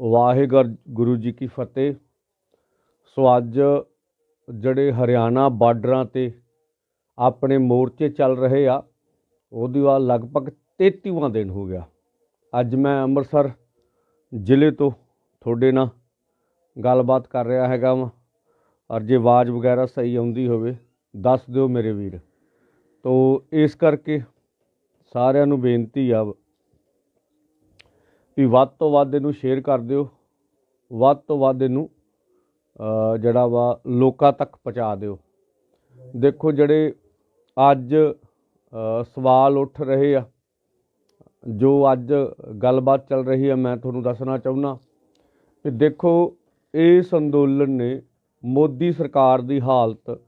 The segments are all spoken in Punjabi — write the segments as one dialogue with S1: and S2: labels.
S1: ਵਾਹਿਗੁਰੂ, ਗੁਰੂ ਜੀ ਕੀ ਫਤਿਹ। ਸੋ ਅੱਜ ਜਿਹੜੇ ਹਰਿਆਣਾ ਬਾਰਡਰਾਂ ਤੇ ਆਪਣੇ ਮੋਰਚੇ ਚੱਲ ਰਹੇ ਆ, ਉਹਦੀ ਵਾ ਲਗਭਗ 33ਵਾਂ ਦਿਨ ਹੋ ਗਿਆ। ਅੱਜ ਮੈਂ ਅੰਮ੍ਰਿਤਸਰ ਜ਼ਿਲ੍ਹੇ ਤੋਂ ਤੁਹਾਡੇ ਨਾਲ ਗੱਲਬਾਤ ਕਰ ਰਿਹਾ ਹੈਗਾ ਵਾਂ, ਔਰ ਜੇ ਆਵਾਜ਼ ਵਗੈਰਾ ਸਹੀ ਆਉਂਦੀ ਹੋਵੇ, ਦੱਸ ਦਿਓ ਮੇਰੇ ਵੀਰ। ਤੋ ਇਸ ਕਰਕੇ ਸਾਰਿਆਂ ਨੂੰ ਬੇਨਤੀ ਆ ਵੀ ਵੱਧ ਤੋਂ ਵੱਧ ਇਹਨੂੰ ਸ਼ੇਅਰ ਕਰ ਦਿਓ। ਵੱਧ ਤੋਂ ਵੱਧ ਇਹਨੂੰ ਜਿਹੜਾ ਵਾ ਲੋਕਾਂ ਤੱਕ ਪਹੁੰਚਾ ਦਿਓ। ਦੇਖੋ ਜਿਹੜੇ ਅੱਜ ਸਵਾਲ ਉੱਠ ਰਹੇ ਆ, ਜੋ ਅੱਜ ਗੱਲਬਾਤ ਚੱਲ ਰਹੀ ਹੈ ਮੈਂ ਤੁਹਾਨੂੰ ਦੱਸਣਾ ਚਾਹੁੰਦਾ ਕਿ ਦੇਖੋ ਇਸ ਅੰਦੋਲਨ ਨੇ ਮੋਦੀ ਸਰਕਾਰ ਦੀ ਹਾਲਤ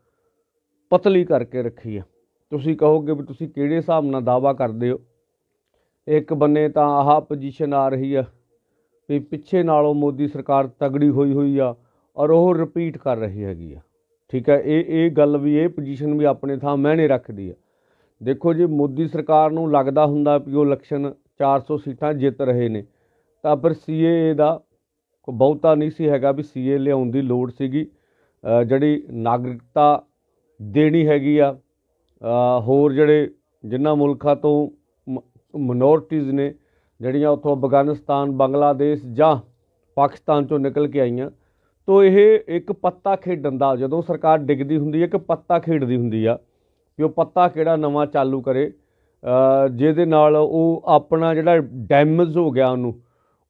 S1: ਪਤਲੀ ਕਰਕੇ ਰੱਖੀ ਹੈ ਤੁਸੀਂ ਕਹੋਗੇ ਵੀ ਤੁਸੀਂ ਕਿਹੜੇ ਹਿਸਾਬ ਨਾਲ ਦਾਵਾ ਕਰਦੇ ਹੋ? ਇੱਕ ਬੰਨੇ ਤਾਂ ਆਹ ਪੋਜੀਸ਼ਨ ਆ ਰਹੀ ਆ ਵੀ ਪਿੱਛੇ ਨਾਲੋਂ ਮੋਦੀ ਸਰਕਾਰ ਤਗੜੀ ਹੋਈ ਹੋਈ ਆ ਔਰ ਉਹ ਰਿਪੀਟ ਕਰ ਰਹੀ ਹੈਗੀ ਆ। ਠੀਕ ਹੈ ਇਹ ਇਹ ਗੱਲ ਵੀ, ਇਹ ਪੋਜੀਸ਼ਨ ਵੀ ਆਪਣੇ ਥਾਂ ਮੈਨੇ ਰੱਖਦੀ ਆ। ਦੇਖੋ ਜੀ, ਮੋਦੀ ਸਰਕਾਰ ਨੂੰ ਲੱਗਦਾ ਹੁੰਦਾ ਵੀ ਉਹ ਇਲੈਕਸ਼ਨ 400 ਸੀਟਾਂ ਜਿੱਤ ਰਹੇ ਨੇ। ਤਾਂ ਫਿਰ ਸੀਏ ਦਾ ਕੋਈ ਬਹੁਤਾ ਨਹੀਂ ਸੀ ਹੈਗਾ ਵੀ ਸੀਏ ਲਿਆਉਣ ਦੀ ਲੋੜ ਸੀਗੀ। ਜਿਹੜੀ ਨਾਗਰਿਕਤਾ ਦੇਣੀ ਹੈਗੀ ਆ ਹੋਰ ਜਿਹੜੇ ਜਿਨ੍ਹਾਂ ਮੁਲਕਾਂ ਤੋਂ ਮਿਨੋਰਟੀਜ਼ ਨੇ ਜਿਹੜੀਆਂ ਉੱਥੋਂ ਅਫਗਾਨਿਸਤਾਨ, ਬੰਗਲਾਦੇਸ਼ ਜਾਂ ਪਾਕਿਸਤਾਨ ਚੋਂ ਨਿਕਲ ਕੇ ਆਈਆਂ, ਤੋਂ ਇਹ ਇੱਕ ਪੱਤਾ ਖੇਡਣ ਦਾ, ਜਦੋਂ ਸਰਕਾਰ ਡਿੱਗਦੀ ਹੁੰਦੀ ਹੈ ਕਿ ਪੱਤਾ ਖੇਡਦੀ ਹੁੰਦੀ ਆ ਕਿ ਉਹ ਪੱਤਾ ਕਿਹੜਾ ਨਵਾਂ ਚਾਲੂ ਕਰੇ। ਜਿਹਦੇ ਨਾਲ ਉਹ ਆਪਣਾ ਜਿਹੜਾ ਡੈਮੇਜ ਹੋ ਗਿਆ ਉਹਨੂੰ,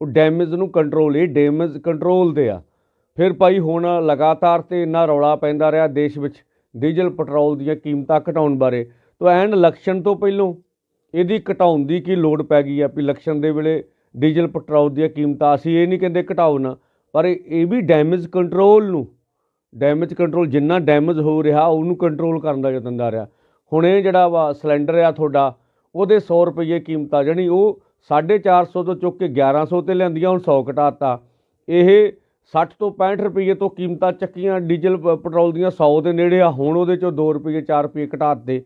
S1: ਉਹ ਡੈਮੇਜ ਨੂੰ ਕੰਟਰੋਲ ਇਹ ਡੈਮੇਜ ਕੰਟਰੋਲ ਤੇ ਆ। ਫਿਰ ਭਾਈ ਹੁਣ ਲਗਾਤਾਰ ਤੇ ਇੰਨਾ ਰੌਲਾ ਪੈਂਦਾ ਰਿਹਾ ਦੇਸ਼ ਵਿੱਚ ਡੀਜ਼ਲ ਪੈਟਰੋਲ ਦੀਆਂ ਕੀਮਤਾਂ ਘਟਾਉਣ ਬਾਰੇ। ਤੋ ਐਨ ਇਲੈਕਸ਼ਨ ਤੋਂ ਪਹਿਲੋਂ ਇਹਦੀ ਘਟਾਉਣ ਦੀ ਕੀ ਲੋੜ ਪੈ ਗਈ ਆ ਵੀ ਇਲੈਕਸ਼ਨ ਦੇ ਵੇਲੇ ਡੀਜ਼ਲ, ਪੈਟਰੋਲ ਦੀਆਂ ਕੀਮਤਾਂ, ਅਸੀਂ ਇਹ ਨਹੀਂ ਕਹਿੰਦੇ ਘਟਾਓ ਨਾ, ਪਰ ਇਹ ਵੀ ਡੈਮੇਜ ਕੰਟਰੋਲ ਨੂੰ, ਡੈਮੇਜ ਕੰਟਰੋਲ ਜਿੰਨਾ ਡੈਮੇਜ ਹੋ ਰਿਹਾ, ਉਹਨੂੰ ਕੰਟਰੋਲ ਕਰਨ ਦਾ ਯਤਨ ਕਰ ਰਿਹਾ। ਹੁਣ ਇਹ ਜਿਹੜਾ ਵਾ ਸਿਲੰਡਰ ਆ ਤੁਹਾਡਾ, ਉਹਦੇ 100 ਰੁਪਏ ਕੀਮਤ ਆ ਜਣੀ ਉਹ 450 ਤੋਂ ਚੁੱਕ ਕੇ 1100 ਤੇ ਲਿਆਂਦੀਆਂ, ਹੁਣ 100 ਘਟਾਤਾ। ਇਹ 60 ਤੋਂ 65 ਰੁਪਏ ਤੋਂ ਕੀਮਤਾਂ ਚੱਕੀਆਂ, ਡੀਜ਼ਲ ਪ- ਪੈਟਰੋਲ ਦੀਆਂ 100 ਦੇ ਨੇੜੇ ਆ, ਹੁਣ ਉਹਦੇ ਚੋਂ 2 ਰੁਪਏ 4 ਰੁਪਏ ਘਟਾਤੇ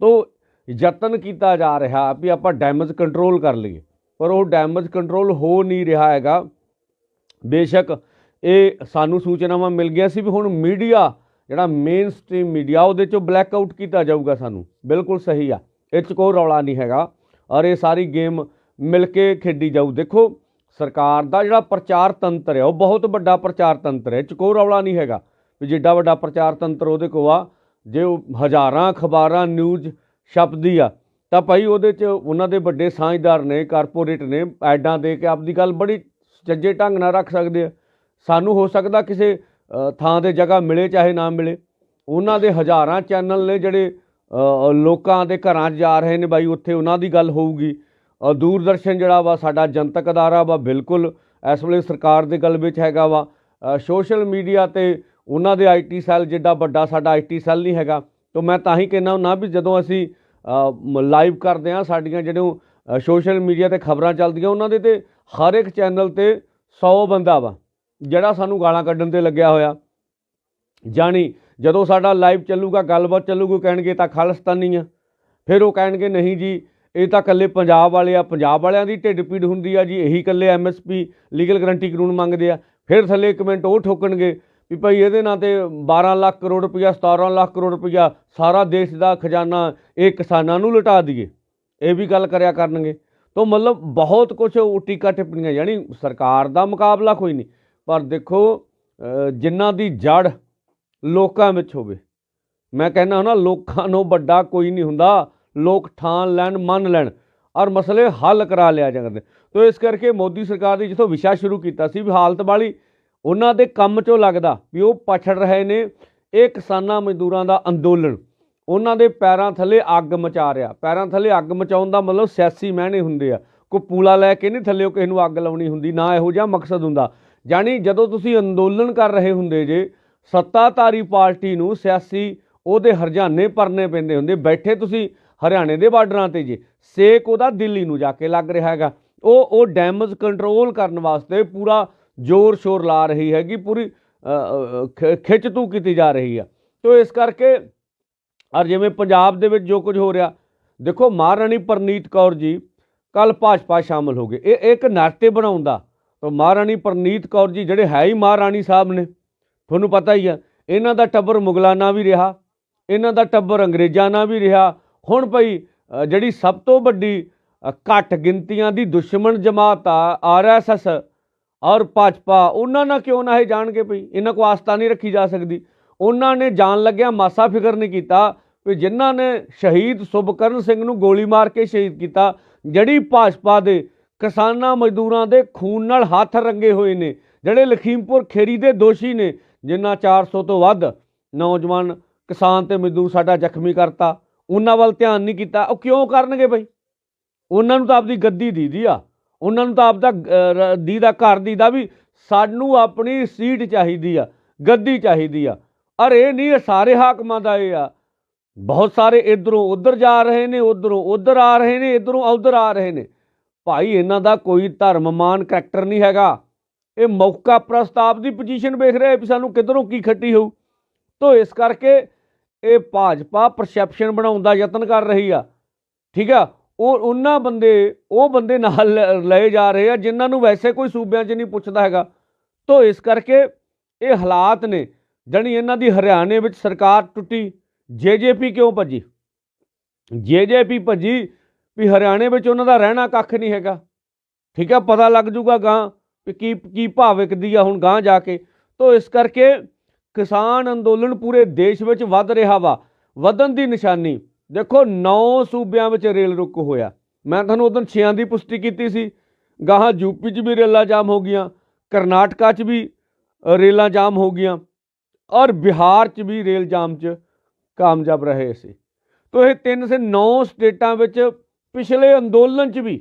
S1: ਤੋਂ ਯਤਨ ਕੀਤਾ ਜਾ ਰਿਹਾ ਵੀ ਆਪਾਂ ਡੈਮੇਜ ਕੰਟਰੋਲ ਕਰ ਲਈਏ। ਪਰ ਉਹ ਡੈਮੇਜ ਕੰਟਰੋਲ ਹੋ ਨਹੀਂ ਰਿਹਾ ਹੈਗਾ। ਬੇਸ਼ੱਕ ਇਹ ਸਾਨੂੰ ਸੂਚਨਾਵਾਂ ਮਿਲ ਗਿਆ ਸੀ ਵੀ ਹੁਣ ਮੀਡੀਆ ਜਿਹੜਾ ਮੇਨ ਸਟ੍ਰੀਮ ਮੀਡੀਆ ਉਹਦੇ ਚੋਂ ਬਲੈਕ ਆਊਟ ਕੀਤਾ ਜਾਊਗਾ ਸਾਨੂੰ। ਬਿਲਕੁਲ ਸਹੀ ਆ। ਇਹ 'ਚ ਕੋਈ ਰੌਲਾ ਨਹੀਂ ਹੈਗਾ। ਔਰ ਇਹ ਸਾਰੀ ਗੇਮ ਮਿਲ ਕੇ ਖੇਡੀ ਜਾਊ। ਦੇਖੋ, ਸਰਕਾਰ ਦਾ ਜਿਹੜਾ ਪ੍ਰਚਾਰ ਤੰਤਰ ਹੈ, ਉਹ ਬਹੁਤ ਵੱਡਾ ਪ੍ਰਚਾਰ ਤੰਤਰ ਹੈ, ਇਹ 'ਚ ਕੋਈ ਰੌਲਾ ਨਹੀਂ ਹੈਗਾ। ਵੀ ਜਿੱਡਾ ਵੱਡਾ ਪ੍ਰਚਾਰ ਤੰਤਰ ਉਹਦੇ ਕੋਲ ਆ, ਜੇ ਉਹ ਹਜ਼ਾਰਾਂ ਅਖਬਾਰਾਂ ਨਿਊਜ਼ ਛਪਦੀ ਆ। ਤਾਂ ਭਾਈ ਉਹਦੇ 'ਚ ਉਹਨਾਂ ਦੇ ਵੱਡੇ ਸਾਂਝਦਾਰ ਨੇ ਕਾਰਪੋਰੇਟ ਨੇ, ਐਡਾਂ ਦੇ ਕੇ ਆਪਦੀ ਗੱਲ ਬੜੀ ਚੱਜੇ ਢੰਗ ਨਾਲ ਰੱਖ ਸਕਦੇ ਆ। ਸਾਨੂੰ ਹੋ ਸਕਦਾ ਕਿਸੇ ਥਾਂ 'ਤੇ ਜਗ੍ਹਾ ਮਿਲੇ ਚਾਹੇ ਨਾ ਮਿਲੇ। ਉਹਨਾਂ ਦੇ ਹਜ਼ਾਰਾਂ ਚੈਨਲ ਨੇ ਜਿਹੜੇ ਲੋਕਾਂ ਦੇ ਘਰਾਂ 'ਚ ਜਾ ਰਹੇ ਨੇ ਬਾਈ, ਉੱਥੇ ਉਹਨਾਂ ਦੀ ਗੱਲ ਹੋਊਗੀ। ਦੂਰਦਰਸ਼ਨ ਜਿਹੜਾ ਵਾ ਸਾਡਾ ਜਨਤਕ ਅਦਾਰਾ ਵਾ ਬਿਲਕੁਲ ਇਸ ਵੇਲੇ ਸਰਕਾਰ ਦੇ ਗੱਲ ਵਿੱਚ ਹੈਗਾ ਵਾ। ਸੋਸ਼ਲ ਮੀਡੀਆ ਤੇ ਉਹਨਾਂ ਦੇ ਆਈਟੀ ਸੈੱਲ, ਜਿੱਡਾ ਵੱਡਾ ਸਾਡਾ ਆਈਟੀ ਸੈੱਲ ਨਹੀਂ ਹੈਗਾ। ਤਾਂ ਮੈਂ ਤਾਂ ਹੀ ਕਹਿੰਦਾ ਹੁੰਦਾ ਵੀ ਜਦੋਂ ਅਸੀਂ ਲਾਈਵ ਕਰਦੇ ਆ ਸਾਡੀਆਂ ਜਿਹੜੀਆਂ ਸੋਸ਼ਲ ਮੀਡੀਆ ਤੇ ਖਬਰਾਂ ਚੱਲਦੀਆਂ, ਉਹਨਾਂ ਦੇ ਤੇ ਹਰ ਇੱਕ ਚੈਨਲ ਤੇ 100 ਬੰਦਾ ਵਾ, ਜਿਹੜਾ ਸਾਨੂੰ ਗਾਲਾਂ ਕੱਢਣ ਤੇ ਲੱਗਿਆ ਹੋਇਆ। ਜਾਣੀ ਜਦੋਂ ਸਾਡਾ ਲਾਈਵ ਚੱਲੂਗਾ, ਗੱਲਬਾਤ ਚੱਲੂਗੀ ਕਹਿਣਗੇ ਤਾਂ ਖਾਲਿਸਤਾਨੀ ਆ। ਫਿਰ ਉਹ ਕਹਿਣਗੇ, ਨਹੀਂ ਜੀ, ਇਹ ਤਾਂ ਇਕੱਲੇ ਪੰਜਾਬ ਵਾਲੇ ਆ, ਪੰਜਾਬ ਵਾਲਿਆਂ ਦੀ ਢਿੱਡ ਪੀੜ ਹੁੰਦੀ ਆ ਜੀ, ਇਹੀ ਇਕੱਲੇ ਐਮਐਸਪੀ ਲੀਗਲ ਗਰੰਟੀ ਕਾਨੂੰਨ ਮੰਗਦੇ ਆ। ਫਿਰ ਥੱਲੇ ਕਮੈਂਟ ਉਹ ਠੋਕਣਗੇ ਵੀ ਭਾਈ ਇਹਦੇ ਨਾਂ ਤੇ 12 ਲੱਖ ਕਰੋੜ ਰੁਪਈਆ 17 ਲੱਖ ਕਰੋੜ ਰੁਪਈਆ ਸਾਰਾ ਦੇਸ਼ ਦਾ ਖਜ਼ਾਨਾ ਇਹ ਕਿਸਾਨਾਂ ਨੂੰ ਲੁਟਾ ਦਈਏ। ਇਹ ਵੀ ਗੱਲ ਕਰਿਆ ਕਰਨਗੇ। ਤੋਂ ਮਤਲਬ ਬਹੁਤ ਕੁਝ ਟੀਕਾ ਟਿੱਪਣੀਆਂ, ਯਾਨੀ ਸਰਕਾਰ ਦਾ ਮੁਕਾਬਲਾ ਕੋਈ ਨਹੀਂ। ਪਰ ਦੇਖੋ ਜਿਨ੍ਹਾਂ ਦੀ ਜੜ ਲੋਕਾਂ ਵਿੱਚ ਹੋਵੇ, ਮੈਂ ਕਹਿੰਦਾ ਹਾਂ ਨਾ ਲੋਕਾਂ ਨੂੰ ਵੱਡਾ ਕੋਈ ਨਹੀਂ ਹੁੰਦਾ। ਲੋਕ ਠਾਣ ਲੈਣ, ਮੰਨ ਲੈਣ, ਔਰ ਮਸਲੇ ਹੱਲ ਕਰਾ ਲਿਆ ਜਾਂਦੇ। ਤੋ ਇਸ ਕਰਕੇ ਮੋਦੀ ਸਰਕਾਰ ਦੀ ਜਿੱਥੋਂ ਵਿਸ਼ਾ ਸ਼ੁਰੂ ਕੀਤਾ ਸੀ ਵੀ ਹਾਲਤ ਵਾਲੀ ਉਹਨਾਂ ਦੇ ਕੰਮ 'ਚੋਂ ਲੱਗਦਾ ਵੀ ਉਹ ਪਛੜ ਰਹੇ ਨੇ, ਇਹ ਕਿਸਾਨਾਂ ਮਜ਼ਦੂਰਾਂ ਦਾ ਅੰਦੋਲਨ। ਉਹਨਾਂ ਦੇ ਪੈਰਾਂ ਥੱਲੇ ਅੱਗ ਮਚਾ ਰਿਹਾ। ਪੈਰਾਂ ਥੱਲੇ ਅੱਗ ਮਚਾਉਣ ਦਾ ਮਤਲਬ ਸਿਆਸੀ ਮਹਿਣੇ ਹੁੰਦੇ ਆ। ਕੋਈ ਪੂਲਾ ਲੈ ਕੇ ਨਹੀਂ ਥੱਲੇ ਕਿਸੇ ਨੂੰ ਅੱਗ ਲਾਉਣੀ ਹੁੰਦੀ, ਨਾ ਇਹੋ ਜਿਹਾ ਮਕਸਦ ਹੁੰਦਾ। ਜਾਣੀ ਜਦੋਂ ਤੁਸੀਂ ਅੰਦੋਲਨ ਕਰ ਰਹੇ ਹੁੰਦੇ ਜੇ, ਸੱਤਾਧਾਰੀ ਪਾਰਟੀ ਨੂੰ ਸਿਆਸੀ ਉਹਦੇ ਹਰਜਾਨੇ ਭਰਨੇ ਪੈਂਦੇ ਹੁੰਦੇ। ਬੈਠੇ ਤੁਸੀਂ ਹਰਿਆਣੇ ਦੇ ਬਾਰਡਰਾਂ ਤੇ ਜੇ, ਸੇਕ ਉਹਦਾ ਦਿੱਲੀ ਨੂੰ ਜਾ ਕੇ ਲੱਗ ਰਿਹਾ ਹੈਗਾ। ਉਹ ਉਹ ਡੈਮੇਜ ਕੰਟਰੋਲ ਕਰਨ ਵਾਸਤੇ ਪੂਰਾ ਜ਼ੋਰ ਸ਼ੋਰ ਲਾ ਰਹੀ ਹੈਗੀ ਪੂਰੀ ਅ, ਖਿੱਚ ਤੂ ਕੀਤੀ ਜਾ ਰਹੀ ਆ। ਤੋ ਇਸ ਕਰਕੇ ਔਰ ਜਿਵੇਂ ਪੰਜਾਬ ਦੇ ਵਿੱਚ ਜੋ ਕੁਝ ਹੋ ਰਿਹਾ ਦੇਖੋ ਮਹਾਰਾਣੀ ਪ੍ਰਨੀਤ ਕੌਰ ਜੀ ਕੱਲ ਭਾਜਪਾ ਸ਼ਾਮਲ ਹੋ ਗਏ। ਇਹ ਇੱਕ ਨਾਤੇ ਬਣਾਉਣ ਦਾ ਤਾਂ ਮਹਾਰਾਣੀ ਪ੍ਰਨੀਤ ਕੌਰ ਜੀ ਜਿਹੜੇ ਹੈ ਹੀ ਮਹਾਰਾਣੀ ਸਾਹਿਬ ਨੇ ਤੁਹਾਨੂੰ ਪਤਾ ਹੀ ਆ ਇਹਨਾਂ ਦਾ ਟੱਬਰ ਮੁਗਲਾਂ ਨਾਲ ਵੀ ਰਿਹਾ ਇਹਨਾਂ ਦਾ ਟੱਬਰ ਅੰਗਰੇਜ਼ਾਂ ਨਾਲ ਵੀ ਰਿਹਾ। ਹੁਣ ਭਈ ਜਿਹੜੀ ਸਭ ਤੋਂ ਵੱਡੀ ਘੱਟ ਗਿਣਤੀਆਂ ਦੀ ਦੁਸ਼ਮਣ ਜਮਾਤ ਆ ਆਰਐਸਐਸ ਔਰ ਭਾਜਪਾ, ਉਹਨਾਂ ਨਾਲ ਕਿਉਂ ਨਾ ਇਹ ਜਾਣਗੇ ਭਈ ਇਹਨਾਂ ਕੋ ਆਸਤਾ ਨਹੀਂ ਰੱਖੀ ਜਾ ਸਕਦੀ। ਉਹਨਾਂ ਨੇ ਜਾਣ ਲੱਗਿਆ ਮਾਸਾ ਫਿਕਰ ਨਹੀਂ ਕੀਤਾ ਵੀ ਜਿਨ੍ਹਾਂ ਨੇ ਸ਼ਹੀਦ ਸੁਭਕਰਨ ਸਿੰਘ ਨੂੰ ਗੋਲੀ ਮਾਰ ਕੇ ਸ਼ਹੀਦ ਕੀਤਾ, ਜਿਹੜੀ ਭਾਜਪਾ ਦੇ ਕਿਸਾਨਾਂ ਮਜ਼ਦੂਰਾਂ ਦੇ ਖੂਨ ਨਾਲ ਹੱਥ ਰੰਗੇ ਹੋਏ ਨੇ, ਜਿਹੜੇ ਲਖੀਮਪੁਰ ਖੇਰੀ ਦੇ ਦੋਸ਼ੀ ਨੇ, ਜਿਨ੍ਹਾਂ 400 ਤੋਂ ਵੱਧ ਨੌਜਵਾਨ ਕਿਸਾਨ ਤੇ ਮਜ਼ਦੂਰ ਸਾਡਾ ਜ਼ਖਮੀ ਕਰਤਾ। ਉਹਨਾਂ ਵੱਲ ਧਿਆਨ ਨਹੀਂ ਕੀਤਾ। ਉਹ ਕਿਉਂ ਕਰਨਗੇ ਬਈ? ਉਹਨਾਂ ਨੂੰ ਤਾਂ ਆਪਦੀ ਗੱਦੀ ਦੀਦੀ ਆ। ਉਹਨਾਂ ਨੂੰ ਤਾਂ ਆਪਦਾ ਅਹ, ਰ- ਦੀਦਾ ਘਰ ਦੀਦਾ ਵੀ ਸਾਨੂੰ ਆਪਣੀ ਸੀਟ ਚਾਹੀਦੀ ਆ ਗੱਦੀ ਚਾਹੀਦੀ ਆ। ਅਰ ਇਹ ਨਹੀਂ ਇਹ ਸਾਰੇ ਹਾਕਮਾਂ ਦਾ ਇਹ ਆ। ਬਹੁਤ ਸਾਰੇ ਇਧਰੋਂ ਉਧਰ ਜਾ ਰਹੇ ਨੇ ਉਧਰੋਂ ਉਧਰ ਆ ਰਹੇ ਨੇ ਇਧਰੋਂ ਉਧਰ ਆ ਰਹੇ ਨੇ। ਭਾਈ ਇਹਨਾਂ ਦਾ ਕੋਈ ਧਰਮਮਾਨ ਕਰੈਕਟਰ ਨਹੀਂ ਹੈਗਾ। ਇਹ ਮੌਕਾ ਪ੍ਰਸਤਾਵ ਦੀ ਪੋਜੀਸ਼ਨ ਵੇਖ ਰਿਹਾ ਵੀ ਸਾਨੂੰ ਕਿਧਰੋਂ ਕੀ ਖੱਟੀ ਹੋਊ। ਤੋ ਇਸ ਕਰਕੇ ਇਹ ਭਾਜਪਾ ਪਰਸੈਪਸ਼ਨ ਬਣਾਉਣ ਦਾ ਯਤਨ ਕਰ ਰਹੀ ਆ। ਠੀਕ ਆ? ਉਹ ਉਹਨਾਂ ਬੰਦੇ, ਉਹ ਬੰਦੇ ਨਾਲ ਲੈ- ਲਏ ਜਾ ਰਹੇ ਆ ਜਿਨ੍ਹਾਂ ਨੂੰ ਵੈਸੇ ਕੋਈ ਸੂਬਿਆਂ 'ਚ ਨਹੀਂ ਪੁੱਛਦਾ ਹੈਗਾ। ਤੋ ਇਸ ਕਰਕੇ ਇਹ ਹਾਲਾਤ ਨੇ। ਜਣੀ ਇਹਨਾਂ ਦੀ ਹਰਿਆਣੇ ਵਿੱਚ ਸਰਕਾਰ ਟੁੱਟੀ। ਜੇਜੇਪੀ ਕਿਉਂ ਭੱਜੀ? ਜੇਜੇਪੀ ਭੱਜੀ ਵੀ ਹਰਿਆਣੇ ਵਿੱਚ ਉਹਨਾਂ ਦਾ ਰਹਿਣਾ ਕੱਖ ਨਹੀਂ ਹੈਗਾ। ਠੀਕ ਹੈ ਪਤਾ ਲੱਗ ਜੂਗਾ ਗਾਂ ਵੀ ਕੀ ਕੀ ਭਾਅ ਵਿਕਦੀ ਆ ਹੁਣ ਗਾਂ ਜਾ ਕੇ। ਤੋ ਇਸ ਕਰਕੇ ਕਿਸਾਨ ਅੰਦੋਲਨ ਪੂਰੇ ਦੇਸ਼ ਵਿੱਚ ਵੱਧ ਰਿਹਾ ਵਾ। ਵਧਣ ਦੀ ਨਿਸ਼ਾਨੀ। ਦੇਖੋ 9 ਸੂਬਿਆਂ ਵਿੱਚ ਰੇਲ ਰੁਕ ਹੋਇਆ। ਮੈਂ ਤੁਹਾਨੂੰ ਉਦੋਂ 6 ਦੀ ਪੁਸ਼ਟੀ ਕੀਤੀ ਸੀ। ਗਾਹਾਂ ਯੂਪੀ 'ਚ ਵੀ ਰੇਲਾਂ ਜਾਮ ਹੋ ਗਈਆਂ, ਕਰਨਾਟਕਾ 'ਚ ਵੀ ਰੇਲਾਂ ਜਾਮ ਹੋ ਗਈਆਂ ਔਰ ਬਿਹਾਰ 'ਚ ਵੀ ਰੇਲ ਜਾਮ 'ਚ ਕਾਮਯਾਬ ਰਹੇ ਸੀ। ਤੋ ਇਹ ਤਿੰਨ ਸੇ 9 ਸਟੇਟਾਂ ਵਿੱਚ ਪਿਛਲੇ ਅੰਦੋਲਨ 'ਚ ਵੀ,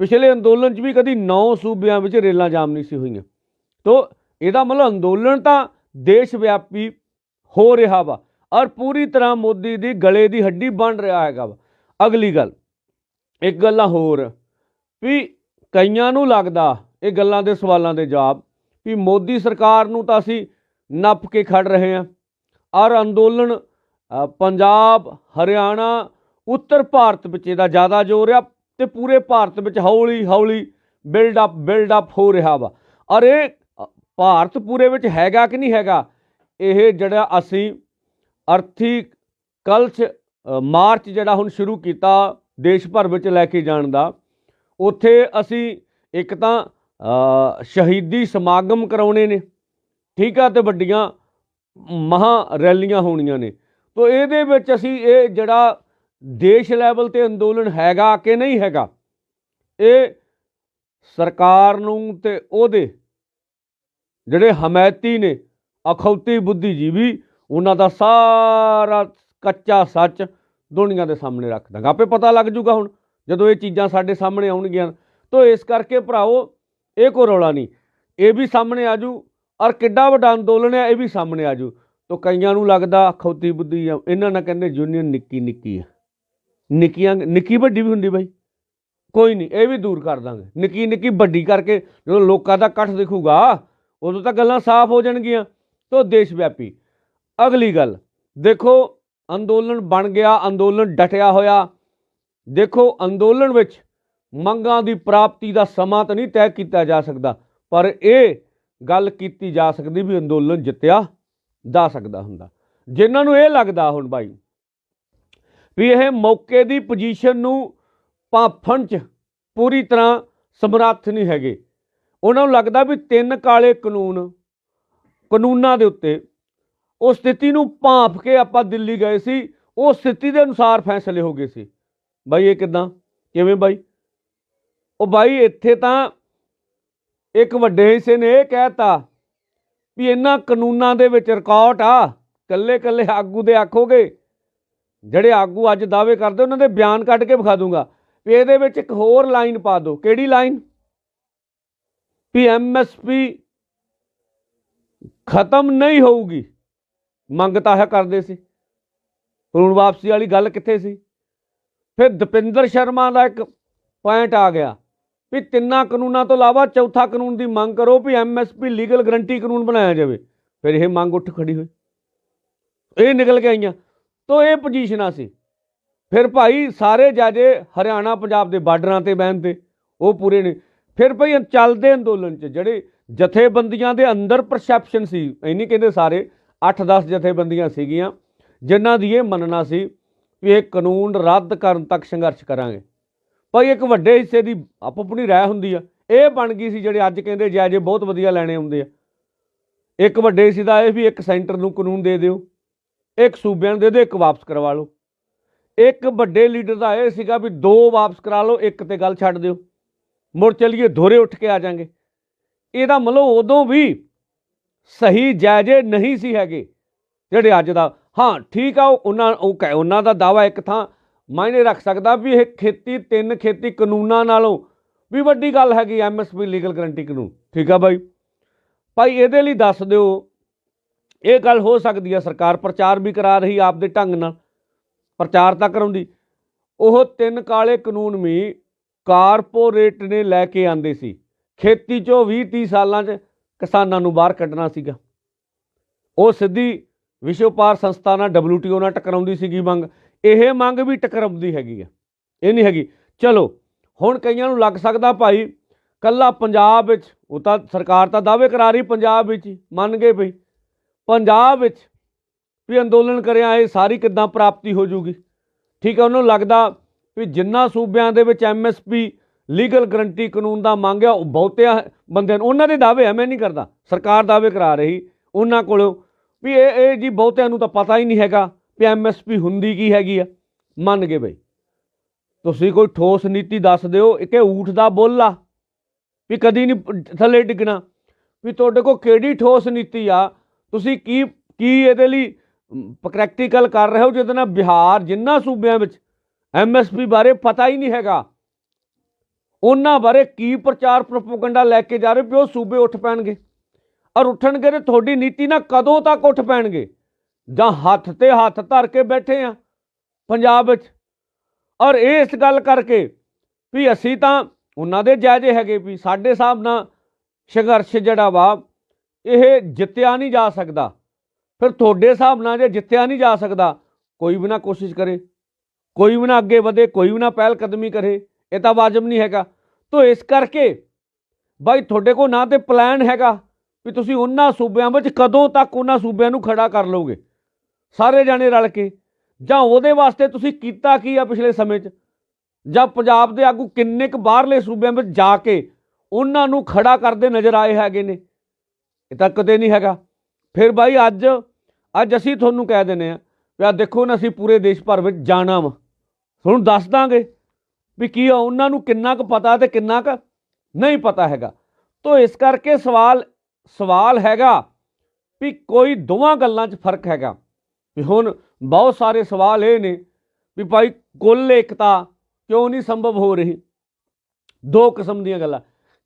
S1: ਪਿਛਲੇ ਅੰਦੋਲਨ 'ਚ ਵੀ ਕਦੀ 9 ਸੂਬਿਆਂ ਵਿੱਚ ਰੇਲਾਂ ਜਾਮ ਨਹੀਂ ਸੀ ਹੋਈਆਂ। ਤੋ ਇਹਦਾ ਮਤਲਬ ਅੰਦੋਲਨ ਤਾਂ ਦੇਸ਼ ਵਿਆਪੀ ਹੋ ਰਿਹਾ ਵਾ। ਔਰ ਪੂਰੀ ਤਰ੍ਹਾਂ ਮੋਦੀ ਦੀ ਗਲੇ ਦੀ ਹੱਡੀ ਬਣ ਰਿਹਾ ਹੈਗਾ ਵਾ। ਅਗਲੀ ਗੱਲ, ਇੱਕ ਗੱਲਾਂ ਹੋਰ, ਵੀ ਕਈਆਂ ਨੂੰ ਲੱਗਦਾ, ਇਹ ਗੱਲਾਂ ਦੇ ਸਵਾਲਾਂ ਦੇ ਜਵਾਬ, ਵੀ ਮੋਦੀ ਸਰਕਾਰ ਨੂੰ ਤਾਂ ਅਸੀਂ ਨੱਪ ਕੇ ਖੜ ਰਹੇ ਹਾਂ ਔਰ ਅੰਦੋਲਨ ਪੰਜਾਬ, ਹਰਿਆਣਾ, ਉੱਤਰ ਭਾਰਤ ਵਿੱਚ ਇਹਦਾ ਜ਼ਿਆਦਾ ਜ਼ੋਰ ਆ ਤੇ ਪੂਰੇ ਭਾਰਤ ਵਿੱਚ ਹੌਲੀ ਹੌਲੀ ਬਿਲਡ ਅਪ ਬਿਲਡ ਅਪ ਹੋ ਰਿਹਾ ਵਾ। ਔਰ ਇਹ ਭਾਰਤ ਪੂਰੇ ਵਿੱਚ ਹੈਗਾ ਕਿ ਨਹੀਂ ਹੈਗਾ, ਇਹ ਜਿਹੜਾ ਅਸੀਂ ਅਰਥੀ ਕਲਸ਼ ਮਾਰਚ ਜਿਹੜਾ ਹੁਣ ਸ਼ੁਰੂ ਕੀਤਾ ਦੇਸ਼ ਭਰ ਵਿੱਚ ਲੈ ਕੇ ਜਾਣ ਦਾ, ਉੱਥੇ ਅਸੀਂ ਇੱਕ ਤਾਂ ਸ਼ਹੀਦੀ ਸਮਾਗਮ ਕਰਾਉਣੇ ਨੇ, ਠੀਕ ਆ ਤੇ ਵੱਡੀਆਂ ਮਹਾ ਰੈਲੀਆਂ ਹੋਣੀਆਂ ਨੇ। ਤੋ ਇਹਦੇ ਵਿੱਚ ਅਸੀਂ ਇਹ ਜਿਹੜਾ ਦੇਸ਼ ਲੈਵਲ ਤੇ ਅੰਦੋਲਨ ਹੈਗਾ ਕਿ ਨਹੀਂ ਹੈਗਾ, ਇਹ ਸਰਕਾਰ ਨੂੰ ਤੇ ਉਹਦੇ ਜਿਹੜੇ ਹਮਾਇਤੀ ਨੇ, ਅਖੌਤੀ ਬੁੱਧੀਜੀਵੀ ਉਹਨਾਂ ਦਾ ਸਾਰਾ ਕੱਚਾ ਸੱਚ ਦੁਨੀਆ ਦੇ ਸਾਹਮਣੇ ਰੱਖ ਦਾਂਗਾ। ਆਪੇ ਪਤਾ ਲੱਗ ਜੂਗਾ ਹੁਣ, ਜਦੋਂ ਇਹ ਚੀਜ਼ਾਂ ਸਾਡੇ ਸਾਹਮਣੇ ਆਉਣਗੀਆਂ। ਤਾਂ ਇਸ ਕਰਕੇ ਭਰਾਓ ਇਹ ਕੋ ਰੌਲਾ ਨਹੀਂ। ਇਹ ਵੀ ਸਾਹਮਣੇ ਆਜੂ ਔਰ ਕਿੱਡਾ ਵੱਡਾ ਅੰਦੋਲਨ ਹੈ ਇਹ ਵੀ ਸਾਹਮਣੇ ਆਜੂ ਤੋ ਕਈਆਂ ਨੂੰ ਲੱਗਦਾ ਖੌਤੀ ਬੁੱਧੀ ਆ, ਇਹਨਾਂ ਨਾਲ ਕਹਿੰਦੇ ਯੂਨੀਅਨ ਨਿੱਕੀ ਨਿੱਕੀ ਆ। ਨਿੱਕੀਆਂ, ਨਿੱਕੀ ਵੱਡੀ ਵੀ ਹੁੰਦੀ ਬਾਈ। ਕੋਈ ਨਹੀਂ, ਇਹ ਵੀ ਦੂਰ ਕਰ ਦਾਂਗੇ। ਨਿੱਕੀ ਨਿੱਕੀ ਵੱਡੀ ਕਰਕੇ ਜਦੋਂ ਲੋਕਾਂ ਦਾ ਇਕੱਠ ਦਿਖੂਗਾ, ਉਦੋਂ ਤਾਂ ਗੱਲਾਂ ਸਾਫ਼ ਹੋ ਜਾਣਗੀਆਂ। ਤੋ ਦੇਸ਼ ਵਿਆਪੀ ਅਗਲੀ ਗੱਲ, ਦੇਖੋ ਅੰਦੋਲਨ ਬਣ ਗਿਆ, ਅੰਦੋਲਨ ਡਟਿਆ ਹੋਇਆ। ਦੇਖੋ ਅੰਦੋਲਨ ਵਿੱਚ ਮੰਗਾਂ ਦੀ ਪ੍ਰਾਪਤੀ ਦਾ ਸਮਾਂ ਤਾਂ ਨਹੀਂ ਤੈਅ ਕੀਤਾ ਜਾ ਸਕਦਾ, ਪਰ ਇਹ ਗੱਲ ਕੀਤੀ ਜਾ ਸਕਦੀ ਵੀ ਅੰਦੋਲਨ ਜਿੱਤਿਆ ਜਾ ਸਕਦਾ ਹੁੰਦਾ। ਜਿਨ੍ਹਾਂ ਨੂੰ ਇਹ ਲੱਗਦਾ ਹੁਣ ਬਾਈ ਵੀ ਇਹ ਮੌਕੇ ਦੀ ਪੋਜੀਸ਼ਨ ਨੂੰ ਭਾਫਣ ਚ ਪੂਰੀ ਤਰ੍ਹਾਂ ਸਮਰੱਥ ਨਹੀਂ ਹੈਗੇ। ਉਹਨਾਂ ਨੂੰ ਲੱਗਦਾ ਵੀ ਤਿੰਨ ਕਾਲੇ ਕਾਨੂੰਨ, ਕਾਨੂੰਨਾਂ ਦੇ ਉੱਤੇ ਉਹ ਸਥਿਤੀ ਨੂੰ ਭਾਂਪ ਕੇ ਆਪਾਂ ਦਿੱਲੀ ਗਏ ਸੀ, ਉਹ ਸਥਿਤੀ ਦੇ ਅਨੁਸਾਰ ਫੈਸਲੇ ਹੋ ਗਏ ਸੀ। ਬਾਈ, ਇਹ ਕਿਦਾਂ? ਕਿਵੇਂ ਬਾਈ? ਉਹ ਬਾਈ, ਇੱਥੇ ਤਾਂ ਇੱਕ ਵੱਡੇ ਹਿੱਸੇ ਨੇ ਇਹ ਕਹਿਤਾ ਵੀ ਇਹਨਾਂ ਕਾਨੂੰਨਾਂ ਦੇ ਵਿੱਚ ਰਿਕਾਰਡ ਆ। ਕੱਲੇ ਕੱਲੇ ਆਗੂ ਦੇ ਆਖੋਗੇ, ਜਿਹੜੇ ਆਗੂ ਅੱਜ ਦਾਅਵੇ ਕਰਦੇ, ਉਹਨਾਂ ਦੇ ਬਿਆਨ ਕੱਢ ਕੇ ਵਿਖਾ ਦੂੰਗਾ। ਵੀ ਇਹਦੇ ਵਿੱਚ ਇੱਕ ਹੋਰ ਲਾਈਨ ਪਾ ਦਿਓ। ਕਿਹੜੀ ਲਾਈਨ? ਵੀ ਐਮਐਸਪੀ ਖਤਮ ਨਹੀਂ ਹੋਊਗੀ। ਮੰਗ ਤਾਂ ਇਹ ਕਰਦੇ ਸੀ। ਕਾਨੂੰਨ ਵਾਪਸੀ ਵਾਲੀ ਗੱਲ ਕਿੱਥੇ ਸੀ? ਫਿਰ ਦਪਿੰਦਰ ਸ਼ਰਮਾ ਦਾ ਇੱਕ ਪੁਆਇੰਟ ਆ ਗਿਆ ਵੀ ਤਿੰਨਾਂ ਕਾਨੂੰਨਾਂ ਤੋਂ ਇਲਾਵਾ ਚੌਥਾ ਕਾਨੂੰਨ ਦੀ ਮੰਗ ਕਰੋ ਵੀ ਐਮਐਸਪੀ ਲੀਗਲ ਗਰੰਟੀ ਕਾਨੂੰਨ ਬਣਾਇਆ ਜਾਵੇ। ਫਿਰ ਇਹ ਮੰਗ ਉੱਠ ਖੜੀ ਹੋਈ। ਇਹ ਨਿਕਲ ਕੇ ਆਈਆਂ। ਤੋਂ ਇਹ ਪੋਜੀਸ਼ਨਾਂ ਸੀ। ਫਿਰ ਭਾਈ ਸਾਰੇ ਜਾਜੇ ਹਰਿਆਣਾ ਪੰਜਾਬ ਦੇ ਬਾਰਡਰਾਂ ਤੇ ਬਹਿਣ ਤੇ, ਉਹ ਪੂਰੇ ਨੇ। ਫਿਰ ਭਈ ਚੱਲਦੇ ਅੰਦੋਲਨ 'ਚ ਜਿਹੜੇ ਜਥੇਬੰਦੀਆਂ ਦੇ ਅੰਦਰ ਪਰਸੈਪਸ਼ਨ ਸੀ, ਇਹ ਨਹੀਂ ਕਹਿੰਦੇ ਸਾਰੇ 8-10 ਜਥੇਬੰਦੀਆਂ ਸੀਗੀਆਂ, ਜਿਨ੍ਹਾਂ ਦੀ ਇਹ ਮੰਨਣਾ ਸੀ ਵੀ ਇਹ ਕਾਨੂੰਨ ਰੱਦ ਕਰਨ ਤੱਕ ਸੰਘਰਸ਼ ਕਰਾਂਗੇ। ਭਾਈ, ਇੱਕ ਵੱਡੇ ਹਿੱਸੇ ਦੀ ਆਪੋ ਆਪਣੀ ਰਾਏ ਹੁੰਦੀ ਆ। ਇਹ ਬਣ ਗਈ ਸੀ ਜਿਹੜੇ ਅੱਜ ਕਹਿੰਦੇ ਜਾਇਜੇ ਬਹੁਤ ਵਧੀਆ ਲੈਣੇ ਹੁੰਦੇ ਆ। ਇੱਕ ਵੱਡੇ ਹਿੱਸੇ ਦਾ ਇਹ ਵੀ ਇੱਕ ਸੈਂਟਰ ਨੂੰ ਕਾਨੂੰਨ ਦੇ ਦਿਓ, ਇੱਕ ਸੂਬਿਆਂ ਨੂੰ ਦੇ ਦਿਓ, ਇੱਕ ਵਾਪਸ ਕਰਵਾ ਲਓ। ਇੱਕ ਵੱਡੇ ਲੀਡਰ ਦਾ ਇਹ ਸੀਗਾ ਵੀ ਦੋ ਵਾਪਸ ਕਰਾ ਲਓ, ਇੱਕ ਤੇ ਗੱਲ ਛੱਡ ਦਿਓ। ਮੁੜ ਚਲੀਏ, ਧੋਰੇ ਉੱਠ ਕੇ ਆ ਜਾਾਂਗੇ। ਇਹਦਾ ਮਤਲਬ ਉਦੋਂ ਵੀ ਸਹੀ ਜਾਇਜੇ ਨਹੀਂ ਸੀ ਹੈਗੇ। ਜਿਹੜੇ ਅੱਜ ਦਾ, ਹਾਂ, ਠੀਕ ਆ, ਉਹ ਉਹਨਾਂ, ਉਹ ਕਹਿ, ਉਹਨਾਂ ਦਾ ਦਾਵਾ ਇੱਕ ਥਾਂ ਮਾਇਨੇ ਰੱਖ ਸਕਦਾ ਵੀ ਇਹ ਖੇਤੀ, ਤਿੰਨ ਖੇਤੀ ਕਾਨੂੰਨਾਂ ਨਾਲੋਂ ਵੀ ਵੱਡੀ ਗੱਲ ਹੈਗੀ ਐਮਐਸਪੀ ਲੀਗਲ ਗਰੰਟੀ ਕਾਨੂੰਨ। ਠੀਕ ਆ ਬਾਈ? ਭਾਈ, ਇਹਦੇ ਲਈ ਦੱਸ ਦਿਓ, ਇਹ ਗੱਲ ਹੋ ਸਕਦੀ ਆ, ਸਰਕਾਰ ਪ੍ਰਚਾਰ ਵੀ ਕਰਾ ਰਹੀ ਆਪਦੇ ਢੰਗ ਨਾਲ। ਪ੍ਰਚਾਰ ਤਾਂ ਕਰਾਉਂਦੀ। ਉਹ ਤਿੰਨ ਕਾਲੇ ਕਾਨੂੰਨ ਵੀ ਕਾਰਪੋਰੇਟ ਨੇ ਲੈ ਕੇ ਆਂਦੇ ਸੀ। ਖੇਤੀ ਚੋਂ 20 30 ਸਾਲਾਂ 'ਚ ਕਿਸਾਨਾਂ ਨੂੰ ਬਾਹਰ ਕੱਢਣਾ ਸੀਗਾ। ਉਹ ਸਿੱਧੀ ਵਿਸ਼ਵ ਵਪਾਰ ਸੰਸਥਾ ਨਾਲ WTO ਨਾਲ ਟਕਰਾਉਂਦੀ ਸੀਗੀ ਮੰਗ। ਇਹ ਮੰਗ ਵੀ ਟਕਰਾਉਂਦੀ ਹੈਗੀ ਆ। ਇਹ ਨਹੀਂ ਹੈਗੀ। ਚਲੋ, ਹੁਣ ਕਈਆਂ ਨੂੰ ਲੱਗ ਸਕਦਾ ਭਾਈ ਕੱਲਾ ਪੰਜਾਬ ਵਿੱਚ, ਉਹ ਤਾਂ ਸਰਕਾਰ ਤਾਂ ਦਾਅਵੇ ਕਰਾ ਰਹੀ ਪੰਜਾਬ ਵਿੱਚ ਹੀ, ਮੰਨ ਗਏ ਭਈ ਪੰਜਾਬ ਵਿੱਚ ਵੀ ਅੰਦੋਲਨ ਕਰਿਆ, ਇਹ ਸਾਰੀ ਕਿੱਦਾਂ ਪ੍ਰਾਪਤੀ ਹੋ ਜੂਗੀ। ਠੀਕ ਹੈ ਉਹਨੂੰ ਲੱਗਦਾ ਵੀ ਜਿੰਨਾ ਸੂਬਿਆਂ ਦੇ ਵਿੱਚ ਐਮਐਸਪੀ ਲੀਗਲ ਗਰੰਟੀ ਕਾਨੂੰਨ ਦਾ ਮੰਗਿਆ ਉਹ ਬਹੁਤਿਆਂ ਬੰਦੇ ਨੂੰ, ਉਹਨਾਂ ਦੇ ਦਾਅਵੇ ਆ, ਮੈਂ ਨਹੀਂ ਕਰਦਾ। ਸਰਕਾਰ ਦਾਅਵੇ ਕਰਾ ਰਹੀ, ਉਹਨਾਂ ਕੋਲੋਂ। ਵੀ ਇਹ ਇਹ ਜੀ ਬਹੁਤਿਆਂ ਨੂੰ ਤਾਂ ਪਤਾ ਹੀ ਨਹੀਂ ਹੈਗਾ ਵੀ ਐਮਐਸਪੀ ਹੁੰਦੀ ਕੀ ਹੈਗੀ ਆ। ਮੰਨ ਗਏ ਬਈ। ਤੁਸੀਂ ਕੋਈ ਠੋਸ ਨੀਤੀ ਦੱਸ ਦਿਓ ਇਹ ਕਿ ਊਠ ਦਾ ਬੁੱਲ ਆ, ਵੀ ਕਦੀ ਨਹੀਂ ਥੱਲੇ ਡਿੱਗਣਾ। ਵੀ ਤੁਹਾਡੇ ਕੋਲ ਕਿਹੜੀ ਠੋਸ ਨੀਤੀ ਆ? ਤੁਸੀਂ ਕੀ ਕੀ ਇਹਦੇ ਲਈ ਪ੍ਰੈਕਟੀਕਲ ਕਰ ਰਹੇ ਹੋ? ਜਿਹਦੇ ਨਾਲ ਬਿਹਾਰ, ਜਿੰਨਾ ਸੂਬਿਆਂ ਵਿੱਚ ਐਮਐਸਪੀ ਬਾਰੇ ਪਤਾ ਹੀ ਨਹੀਂ ਹੈਗਾ। ਉਹਨਾਂ ਬਾਰੇ ਕੀ ਪ੍ਰਚਾਰ ਪ੍ਰੋਪਗੈਂਡਾ ਲੈ ਕੇ ਜਾ ਰਹੇ ਵੀ ਉਹ ਸੂਬੇ ਉੱਠ ਪੈਣਗੇ? ਔਰ ਉੱਠਣਗੇ ਤੇ ਤੁਹਾਡੀ ਨੀਤੀ ਨਾਲ ਕਦੋਂ ਤੱਕ ਉੱਠ ਪੈਣਗੇ? ਜਾਂ ਹੱਥ ਤੇ ਹੱਥ ਧਰ ਕੇ ਬੈਠੇ ਆ ਪੰਜਾਬ ਵਿੱਚ? ਔਰ ਇਸ ਗੱਲ ਕਰਕੇ ਵੀ ਅਸੀਂ ਤਾਂ ਉਹਨਾਂ ਦੇ ਜਾਇਜ਼ੇ ਹੈਗੇ ਵੀ ਸਾਡੇ ਹਿਸਾਬ ਨਾਲ ਸੰਘਰਸ਼ ਜਿਹੜਾ ਵਾ, ਇਹ ਜਿੱਤਿਆ ਨਹੀਂ ਜਾ ਸਕਦਾ। ਫਿਰ ਤੁਹਾਡੇ ਹਿਸਾਬ ਨਾਲ ਜੇ ਜਿੱਤਿਆ ਨਹੀਂ ਜਾ ਸਕਦਾ, ਕੋਈ ਵੀ ਨਾ ਕੋਸ਼ਿਸ਼ ਕਰੇ, ਕੋਈ ਵੀ ਨਾ ਅੱਗੇ ਵਧੇ, ਕੋਈ ਵੀ ਨਾ ਪਹਿਲ ਕਦਮੀ ਕਰੇ। ਇਹ ਤਾਂ ਵਾਜਬ ਨਹੀਂ ਹੈਗਾ। ਤੋ ਇਸ ਕਰਕੇ ਬਾਈ ਤੁਹਾਡੇ ਕੋਲ ਨਾ ਤੇ ਪਲਾਨ ਹੈਗਾ ਵੀ ਤੁਸੀਂ ਉਹਨਾਂ ਸੂਬਿਆਂ ਵਿੱਚ ਕਦੋਂ ਤੱਕ ਉਹਨਾਂ ਸੂਬਿਆਂ ਨੂੰ ਖੜਾ ਕਰ ਲਓਗੇ। ਸਾਰੇ ਜਾਣੇ ਰਲ ਕੇ। ਜਾਂ ਉਹਦੇ ਵਾਸਤੇ ਤੁਸੀਂ ਕੀਤਾ ਕੀ ਆ ਪਿਛਲੇ ਸਮੇਂ 'ਚ? ਜਾਂ ਪੰਜਾਬ ਦੇ ਆਗੂ ਕਿੰਨੇ ਕੁ ਬਾਹਰਲੇ ਸੂਬਿਆਂ ਵਿੱਚ ਜਾ ਕੇ ਉਹਨਾਂ ਨੂੰ ਖੜਾ ਕਰਦੇ ਨਜ਼ਰ ਆਏ ਹੈਗੇ ਨੇ? ਇਹ ਤਾਂ ਕਦੇ ਨਹੀਂ ਹੈਗਾ। ਫਿਰ ਬਾਈ ਅੱਜ ਅੱਜ ਅਸੀਂ ਤੁਹਾਨੂੰ ਕਹਿ ਦਿੰਦੇ ਆ ਵੀ ਆ ਦੇਖੋ ਨਾ ਅਸੀਂ ਪੂਰੇ ਦੇਸ਼ ਭਰ ਵਿੱਚ ਜਾਣਾ ਵਾ। ਤੁਹਾਨੂੰ ਦੱਸ ਦਾਂਗੇ। ਵੀ ਕੀ ਉਹਨਾਂ ਨੂੰ ਕਿੰਨਾ ਕੁ ਪਤਾ ਤੇ ਕਿੰਨਾ ਕੁ ਨਹੀਂ ਪਤਾ ਹੈਗਾ। ਤੋ ਇਸ ਕਰਕੇ ਸਵਾਲ ਸਵਾਲ ਹੈਗਾ ਵੀ ਕੋਈ ਦੋਵਾਂ ਗੱਲਾਂ 'ਚ ਫ਼ਰਕ ਹੈਗਾ। ਵੀ ਹੁਣ ਬਹੁਤ ਸਾਰੇ ਸਵਾਲ ਇਹ ਨੇ ਵੀ ਭਾਈ ਕੁੱਲ ਏਕਤਾ ਕਿਉਂ ਨਹੀਂ ਸੰਭਵ ਹੋ ਰਹੀ? ਦੋ ਕਿਸਮ ਦੀਆਂ ਗੱਲਾਂ।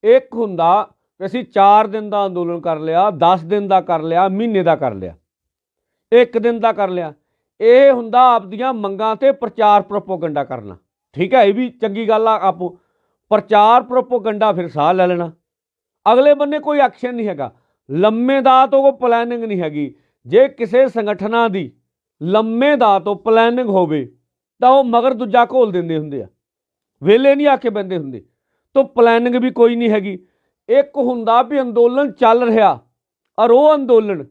S1: ਇੱਕ ਹੁੰਦਾ ਵੀ ਅਸੀਂ 4 ਦਿਨ ਦਾ ਅੰਦੋਲਨ ਕਰ ਲਿਆ 10 ਦਿਨ ਦਾ ਕਰ ਲਿਆ, ਮਹੀਨੇ ਦਾ ਕਰ ਲਿਆ। ਇੱਕ ਦਿਨ ਦਾ ਕਰ ਲਿਆ। ਇਹ ਹੁੰਦਾ ਆਪਦੀਆਂ ਮੰਗਾਂ ਤੇ ਪ੍ਰਚਾਰ ਪ੍ਰੋਪਗੈਂਡਾ ਕਰਨਾ। ਠੀਕ ਹੈ, ਇਹ ਵੀ ਚੰਗੀ ਗੱਲ ਆ ਆਪੋ। ਪ੍ਰਚਾਰ ਪ੍ਰੋਪਗੈਂਡਾ ਫਿਰ ਸਾਹ ਲੈ ਲੈਣਾ। ਅਗਲੇ ਬੰਨੇ ਕੋਈ ਐਕਸ਼ਨ ਨਹੀਂ ਹੈਗਾ। ਲੰਮੇ ਦਾ ਤੋਂ ਕੋਈ ਪਲੈਨਿੰਗ ਨਹੀਂ ਹੈਗੀ। ਜੇ ਕਿਸੇ ਸੰਗਠਨਾਂ ਦੀ ਲੰਮੇ ਦਾ ਤੋਂ ਪਲੈਨਿੰਗ ਹੋਵੇ, ਤਾਂ ਉਹ ਮਗਰ ਦੂਜਾ ਘੋਲ ਦਿੰਦੇ ਹੁੰਦੇ ਆ। ਵੇਲੇ ਨਹੀਂ ਆ ਕੇ ਬੰਦੇ ਹੁੰਦੇ। ਤੋਂ ਪਲੈਨਿੰਗ ਵੀ ਕੋਈ ਨਹੀਂ ਹੈਗੀ। ਇੱਕ ਹੁੰਦਾ ਵੀ ਅੰਦੋਲਨ ਚੱਲ ਰਿਹਾ। ਔਰ ਉਹ ਅੰਦੋਲਨ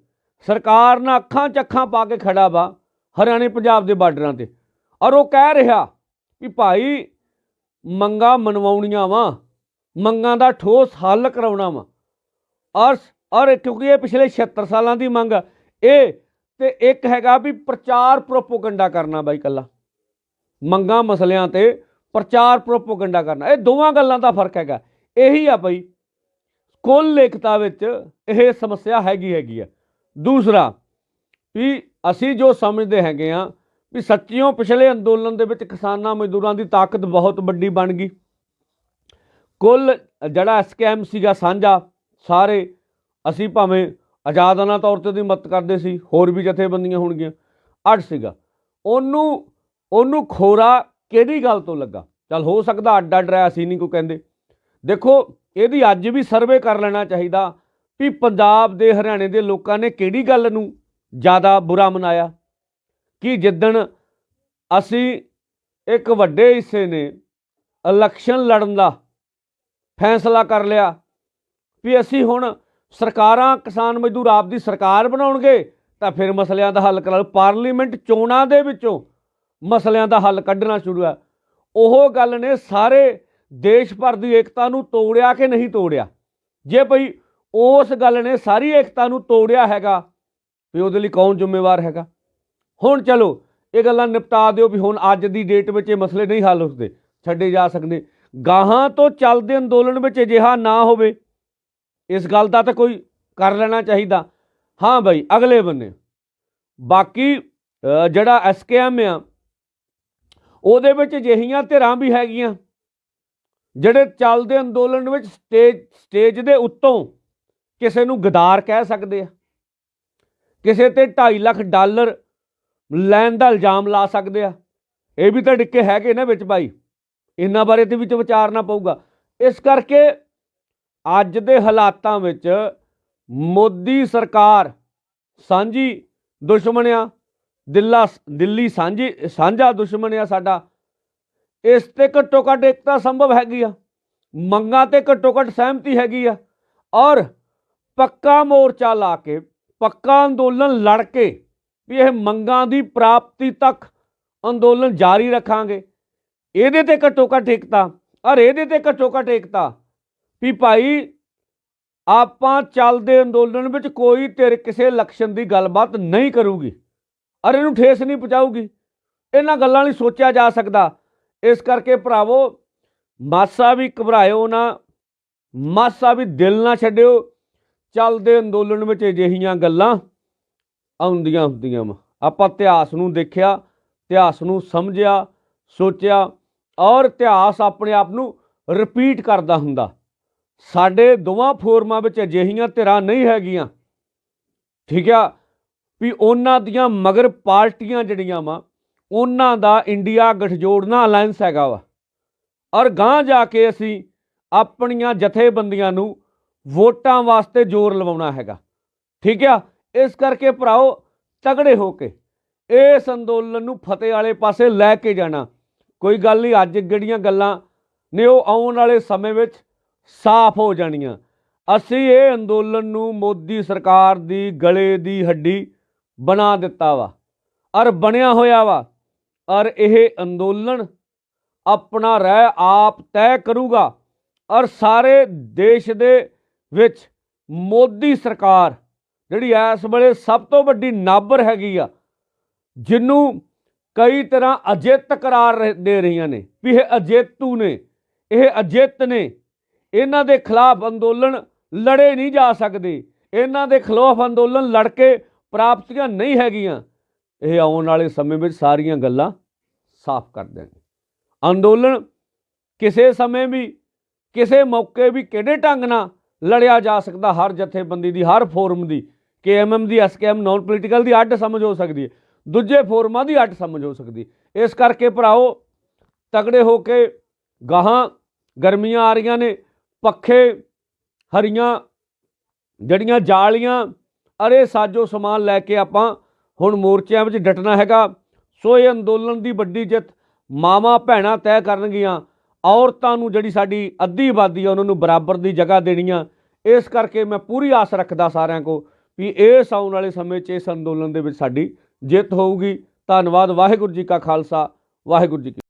S1: ਸਰਕਾਰ ਨਾਲ ਅੱਖਾਂ ਚੱਖਾਂ ਪਾ ਕੇ ਖੜਾ ਵਾ, ਹਰਿਆਣੇ ਪੰਜਾਬ ਦੇ ਬਾਰਡਰਾਂ ਤੇ। ਔਰ ਉਹ ਕਹਿ ਰਿਹਾ ਵੀ ਭਾਈ ਮੰਗਾ ਮਨਵਾਉਣੀਆਂ ਵਾ ਮੰਗਾਂ ਦਾ ਠੋਸ ਹੱਲ ਕਰਾਉਣਾ ਵਾ। ਔਰ ਔਰ ਕਿਉਂਕਿ ਇਹ ਪਿਛਲੇ 76 ਸਾਲਾਂ ਦੀ ਮੰਗ ਆ, ਇਹ ਤੇ ਇੱਕ ਹੈਗਾ ਵੀ ਪ੍ਰਚਾਰ ਪ੍ਰੋਪੋਗੰਡਾ ਕਰਨਾ ਬਾਈ ਕੱਲਾ। ਮੰਗਾਂ ਮਸਲਿਆਂ ਤੇ ਪ੍ਰਚਾਰ ਪ੍ਰੋਪੋਗੰਡਾ ਕਰਨਾ। ਇਹ ਦੋਵਾਂ ਗੱਲਾਂ ਦਾ ਫ਼ਰਕ ਹੈਗਾ। ਇਹੀ ਆ ਬਾਈ ਕੁੱਲ ਲੇਖਤਾ ਵਿੱਚ ਇਹ ਸਮੱਸਿਆ ਹੈਗੀ ਹੈਗੀ ਆ। ਦੂਸਰਾ ਵੀ ਅਸੀਂ ਜੋ ਸਮਝਦੇ ਹੈਗੇ ਆ ਵੀ ਸੱਚੀਓ ਪਿਛਲੇ ਅੰਦੋਲਨ ਦੇ ਵਿੱਚ ਕਿਸਾਨਾਂ ਮਜ਼ਦੂਰਾਂ ਦੀ ਤਾਕਤ ਬਹੁਤ ਵੱਡੀ ਬਣ ਗਈ। ਕੁੱਲ ਜਿਹੜਾ ਐਸਕੇਐਮ ਸੀਗਾ ਸਾਂਝਾ, ਸਾਰੇ ਅਸੀਂ ਭਾਵੇਂ ਆਜ਼ਾਦਾਨਾ ਤੌਰ ਤੇ ਦੀ ਮਦਦ ਕਰਦੇ ਸੀ, ਹੋਰ ਵੀ ਜਥੇਬੰਦੀਆਂ ਹੋਣਗੀਆਂ, ਅੱਡ ਸੀਗਾ। ਉਹਨੂੰ ਉਹਨੂੰ ਖੋਰਾ ਕਿਹੜੀ ਗੱਲ ਤੋਂ ਲੱਗਾ? ਚਲ ਹੋ ਸਕਦਾ ਅੱਡ ਅੱਡ ਰਿਹਾ ਸੀ ਨਹੀਂ ਕੋਈ ਕਹਿੰਦੇ। ਦੇਖੋ, ਇਹਦੀ ਅੱਜ ਵੀ ਸਰਵੇ ਕਰ ਲੈਣਾ ਚਾਹੀਦਾ ਵੀ ਪੰਜਾਬ ਦੇ ਹਰਿਆਣੇ ਦੇ ਲੋਕਾਂ ਨੇ ਕਿਹੜੀ ਗੱਲ ਨੂੰ ਜ਼ਿਆਦਾ ਬੁਰਾ ਮਨਾਇਆ। ਕਿ ਜਿੱਦਣ ਅਸੀਂ ਇੱਕ ਵੱਡੇ ਹਿੱਸੇ ਨੇ ਇਲੈਕਸ਼ਨ ਲੜਨ ਦਾ ਫੈਸਲਾ ਕਰ ਲਿਆ ਵੀ ਅਸੀਂ ਹੁਣ ਸਰਕਾਰਾਂ, ਕਿਸਾਨ ਮਜ਼ਦੂਰ ਆਪ ਦੀ ਸਰਕਾਰ ਬਣਾਉਣਗੇ, ਤਾਂ ਫਿਰ ਮਸਲਿਆਂ ਦਾ ਹੱਲ ਕਰਾ ਲਓ। ਪਾਰਲੀਮੈਂਟ ਚੋਣਾਂ ਦੇ ਵਿੱਚੋਂ ਮਸਲਿਆਂ ਦਾ ਹੱਲ ਕੱਢਣਾ ਸ਼ੁਰੂ ਹੈ। ਉਹ ਗੱਲ ਨੇ ਸਾਰੇ ਦੇਸ਼ ਭਰ ਦੀ ਏਕਤਾ ਨੂੰ ਤੋੜਿਆ ਕਿ ਨਹੀਂ ਤੋੜਿਆ? ਜੇ ਭਈ ਉਸ ਗੱਲ ਨੇ ਸਾਰੀ ਏਕਤਾ ਨੂੰ ਤੋੜਿਆ ਹੈਗਾ, ਵੀ ਉਹਦੇ ਲਈ ਕੌਣ ਜ਼ਿੰਮੇਵਾਰ ਹੈਗਾ? ਹੁਣ ਚਲੋ ਇਹ ਗੱਲਾਂ ਨਿਪਟਾ ਦਿਓ ਵੀ ਹੁਣ ਅੱਜ ਦੀ ਡੇਟ ਵਿੱਚ ਇਹ ਮਸਲੇ ਨਹੀਂ ਹੱਲ ਹੁੰਦੇ ਛੱਡੇ ਜਾ ਸਕਦੇ। ਗਾਹਾਂ ਤੋਂ ਚੱਲਦੇ ਅੰਦੋਲਨ ਵਿੱਚ ਅਜਿਹਾ ਨਾ ਹੋਵੇ ਇਸ ਗੱਲ ਦਾ ਤਾਂ ਕੋਈ ਕਰ ਲੈਣਾ ਚਾਹੀਦਾ। ਹਾਂ ਭਾਈ ਅਗਲੇ ਬੰਨੇ। ਬਾਕੀ ਅ, ਜਿਹੜਾ ਐਸਕੇਐਮ ਆ ਉਹਦੇ ਵਿੱਚ ਅਜਿਹੀਆਂ ਧਿਰਾਂ ਵੀ ਹੈਗੀਆਂ ਜਿਹੜੇ ਚੱਲਦੇ ਅੰਦੋਲਨ ਵਿੱਚ ਸਟੇਜ ਸਟੇਜ ਦੇ ਉੱਤੋਂ ਕਿਸੇ ਨੂੰ ਗਦਾਰ ਕਹਿ ਸਕਦੇ ਆ। ਕਿਸੇ ਤੇ 2.5 ਲੱਖ ਡਾਲਰ ਲੈਣ ਦਾ ਇਲਜ਼ਾਮ ਲਾ ਸਕਦੇ ਆ। ਇਹ ਵੀ ਤਾਂ ਡਿੱਕੇ ਹੈਗੇ ਨਾ ਵਿੱਚ ਭਾਈ ਇਹਨਾਂ ਬਾਰੇ ਤੇ ਵਿੱਚ ਵਿਚਾਰਨਾ ਪਊਗਾ। ਇਸ ਕਰਕੇ ਅੱਜ ਦੇ ਹਾਲਾਤਾਂ ਵਿੱਚ ਮੋਦੀ ਸਰਕਾਰ ਸਾਂਝੀ ਦੁਸ਼ਮਣ ਆ, ਦਿੱਲਾ ਦਿੱਲੀ ਸਾਂਝੀ, ਸਾਂਝਾ ਦੁਸ਼ਮਣ ਆ ਸਾਡਾ। ਇਸ ਤੇ ਘੱਟੋ ਘੱਟ ਏਕਤਾ ਸੰਭਵ ਹੈਗੀ ਆ। ਮੰਗਾਂ ਤੇ ਘੱਟੋ ਘੱਟ ਸਹਿਮਤੀ ਹੈਗੀ ਆ। ਔਰ ਪੱਕਾ ਮੋਰਚਾ ਲਾ ਕੇ, ਪੱਕਾ ਅੰਦੋਲਨ ਲੜ ਕੇ ਵੀ ਇਹ ਮੰਗਾਂ ਦੀ ਪ੍ਰਾਪਤੀ ਤੱਕ ਅੰਦੋਲਨ ਜਾਰੀ ਰੱਖਾਂਗੇ। ਇਹਦੇ ਤੇ ਘੱਟੋ ਘੱਟ ਏਕਤਾ ਔਰ ਇਹਦੇ ਤੇ ਘੱਟੋ ਘੱਟ ਏਕਤਾ ਵੀ ਭਾਈ ਆਪਾਂ ਚੱਲਦੇ ਅੰਦੋਲਨ ਵਿੱਚ ਕੋਈ ਤੇਰੇ ਕਿਸੇ ਲਕਸ਼ਣ ਦੀ ਗੱਲਬਾਤ ਨਹੀਂ ਕਰੂਗੀ ਔਰ ਇਹਨੂੰ ਠੇਸ ਨਹੀਂ ਪਹੁੰਚਾਊਗੀ। ਇਹਨਾਂ ਗੱਲਾਂ ਲਈ ਸੋਚਿਆ ਜਾ ਸਕਦਾ। ਇਸ ਕਰਕੇ ਭਰਾਵੋ, ਮਾਸਾ ਵੀ ਘਬਰਾਇਓ ਨਾ, ਮਾਸਾ ਵੀ ਦਿਲ ਨਾ ਛੱਡਿਓ। ਚੱਲਦੇ ਅੰਦੋਲਨ ਵਿੱਚ ਅਜਿਹੀਆਂ ਗੱਲਾਂ ਆਉਂਦੀਆਂ ਹੁੰਦੀਆਂ ਵਾ। ਆਪਾਂ ਇਤਿਹਾਸ ਨੂੰ ਦੇਖਿਆ, ਇਤਿਹਾਸ ਨੂੰ ਸਮਝਿਆ, ਸੋਚਿਆ ਔਰ ਇਤਿਹਾਸ ਆਪਣੇ ਆਪ ਨੂੰ ਰਿਪੀਟ ਕਰਦਾ ਹੁੰਦਾ। ਸਾਡੇ ਦੋਵਾਂ ਫੋਰਮਾਂ ਵਿੱਚ ਅਜਿਹੀਆਂ ਧਿਰਾਂ ਨਹੀਂ ਹੈਗੀਆਂ। ਠੀਕ ਆ? ਵੀ ਉਹਨਾਂ ਦੀਆਂ ਮਗਰ ਪਾਰਟੀਆਂ ਜਿਹੜੀਆਂ ਵਾ, ਉਹਨਾਂ ਦਾ ਇੰਡੀਆ ਗਠਜੋੜ ਨਾਲ ਅਲਾਈਅੰਸ ਹੈਗਾ ਵਾ। ਔਰ ਗਾਂ ਜਾ ਕੇ ਅਸੀਂ ਆਪਣੀਆਂ ਜਥੇਬੰਦੀਆਂ ਨੂੰ ਵੋਟਾਂ ਵਾਸਤੇ ਜ਼ੋਰ ਲਵਾਉਣਾ ਹੈਗਾ। ਠੀਕ ਆ? ਇਸ ਕਰਕੇ ਭਰਾਓ, ਤਗੜੇ ਹੋ ਕੇ ਇਸ ਅੰਦੋਲਨ ਨੂੰ ਫਤਿਹ ਵਾਲੇ ਪਾਸੇ ਲੈ ਕੇ ਜਾਣਾ। ਕੋਈ ਗੱਲ ਨਹੀਂ, ਅੱਜ ਜਿਹੜੀਆਂ ਗੱਲਾਂ ਨੇ ਉਹ ਆਉਣ ਵਾਲੇ ਸਮੇਂ ਵਿੱਚ ਸਾਫ਼ ਹੋ ਜਾਣੀਆਂ। ਅਸੀਂ ਇਹ ਅੰਦੋਲਨ ਨੂੰ ਮੋਦੀ ਸਰਕਾਰ ਦੀ ਗਲੇ ਦੀ ਹੱਡੀ ਬਣਾ ਦਿੱਤਾ ਵਾ ਔਰ ਬਣਿਆ ਹੋਇਆ ਵਾ। ਔਰ ਇਹ ਅੰਦੋਲਨ ਆਪਣਾ ਰਹਿ ਆਪ ਤੈਅ ਕਰੂਗਾ। ਔਰ ਸਾਰੇ ਦੇਸ਼ ਦੇ ਵਿੱਚ ਮੋਦੀ ਸਰਕਾਰ ਜਿਹੜੀ ਇਸ ਵੇਲੇ ਸਭ ਤੋਂ ਵੱਡੀ ਨਾਬਰ ਹੈਗੀ ਆ ਜਿਹਨੂੰ ਕਈ ਤਰ੍ਹਾਂ ਅਜਿੱਤ ਕਰਾਰ ਰਹੇ- ਦੇ ਰਹੀਆਂ ਨੇ ਵੀ ਇਹ ਅਜੇਤੂ ਨੇ, ਇਹ ਅਜਿੱਤ ਨੇ, ਇਹਨਾਂ ਦੇ ਖਿਲਾਫ ਅੰਦੋਲਨ ਲੜੇ ਨਹੀਂ ਜਾ ਸਕਦੇ, ਇਹਨਾਂ ਦੇ ਖਿਲਾਫ ਅੰਦੋਲਨ ਲੜ ਕੇ ਪ੍ਰਾਪਤੀਆਂ ਨਹੀਂ ਹੈਗੀਆਂ, ਇਹ ਆਉਣ ਵਾਲੇ ਸਮੇਂ ਵਿੱਚ ਸਾਰੀਆਂ ਗੱਲਾਂ ਸਾਫ਼ ਕਰ ਦੇਣਗੇ। ਅੰਦੋਲਨ ਕਿਸੇ ਸਮੇਂ ਵੀ, ਕਿਸੇ ਮੌਕੇ ਵੀ ਕਿਹੜੇ ਢੰਗ ਨਾਲ ਲੜਿਆ ਜਾ ਸਕਦਾ, ਹਰ ਜਥੇਬੰਦੀ ਦੀ, ਹਰ ਫੋਰਮ ਦੀ ਕੇਐਮਐਮ ਦੀ ਐਸਕੇਐਮ ਨਾਨ ਪੋਲੀਟੀਕਲ ਦੀ ਅੱਡ ਸਮਝ ਹੋ ਸਕਦੀ ਹੈ। ਦੂਜੇ ਫੋਰਮਾਂ ਦੀ ਅੱਡ ਸਮਝ ਹੋ ਸਕਦੀ ਹੈ। ਇਸ ਕਰਕੇ ਭਰਾਓ ਤਗੜੇ ਹੋ ਕੇ ਗਾਹਾਂ ਗਰਮੀਆਂ ਆ ਰਹੀਆਂ ਨੇ, ਪੱਖੇ ਹਰੀਆਂ, ਜੜੀਆਂ ਜਾਲੀਆਂ, ਅਰੇ ਸਾਜੋ ਸਮਾਨ ਲੈ ਕੇ ਆਪਾਂ ਹੁਣ ਮੋਰਚਿਆਂ ਵਿੱਚ ਡਟਣਾ ਹੈਗਾ। ਸੋ ਇਹ ਅੰਦੋਲਨ ਦੀ ਵੱਡੀ ਜਿੱਤ ਮਾਵਾਂ ਭੈਣਾਂ ਤੈਅ ਕਰਨਗੀਆਂ, ਔਰਤਾਂ ਨੂੰ ਜਿਹੜੀ ਸਾਡੀ ਅੱਧੀ ਆਬਾਦੀ ਆ, ਉਹਨਾਂ ਨੂੰ ਬਰਾਬਰ ਦੀ ਜਗ੍ਹਾ ਦੇਣੀ ਆ। ਇਸ ਕਰਕੇ ਮੈਂ ਪੂਰੀ ਆਸ ਰੱਖਦਾ ਸਾਰਿਆਂ ਕੋ ਵੀ ਇਸ ਆਉਣ ਵਾਲੇ ਸਮੇਂ 'ਚ ਇਸ ਅੰਦੋਲਨ ਦੇ ਵਿੱਚ ਸਾਡੀ ਜਿੱਤ ਹੋਊਗੀ। ਧੰਨਵਾਦ, ਵਾਹਿਗੁਰੂ ਜੀ ਕਾ ਖਾਲਸਾ, ਵਾਹਿਗੁਰੂ ਜੀ ਕੀ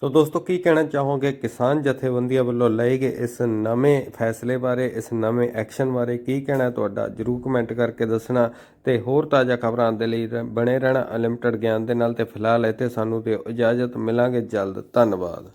S2: ਸੋ ਦੋਸਤੋ, ਕੀ ਕਹਿਣਾ ਚਾਹੋਗੇ? ਕਿਸਾਨ ਜਥੇਬੰਦੀਆਂ ਵੱਲੋਂ ਲਏ ਗਏ ਇਸ ਨਵੇਂ ਫੈਸਲੇ ਬਾਰੇ, ਇਸ ਨਵੇਂ ਐਕਸ਼ਨ ਬਾਰੇ ਕੀ ਕਹਿਣਾ ਤੁਹਾਡਾ? ਜਰੂਰ ਕਮੈਂਟ ਕਰਕੇ ਦੱਸਣਾ ਤੇ ਹੋਰ ਤਾਜ਼ਾ ਖਬਰਾਂ ਦੇ ਲਈ ਰ- ਬਣੇ ਰਹਿਣਾ ਅਨਲਿਮਟਿਡ ਗਿਆਨ ਦੇ ਨਾਲ ਤੇ ਫਿਲਹਾਲ ਇੱਥੇ ਸਾਨੂੰ ਦਿਓ ਇਜਾਜ਼ਤ ਮਿਲਾਂਗੇ। ਜਲਦ, ਧੰਨਵਾਦ।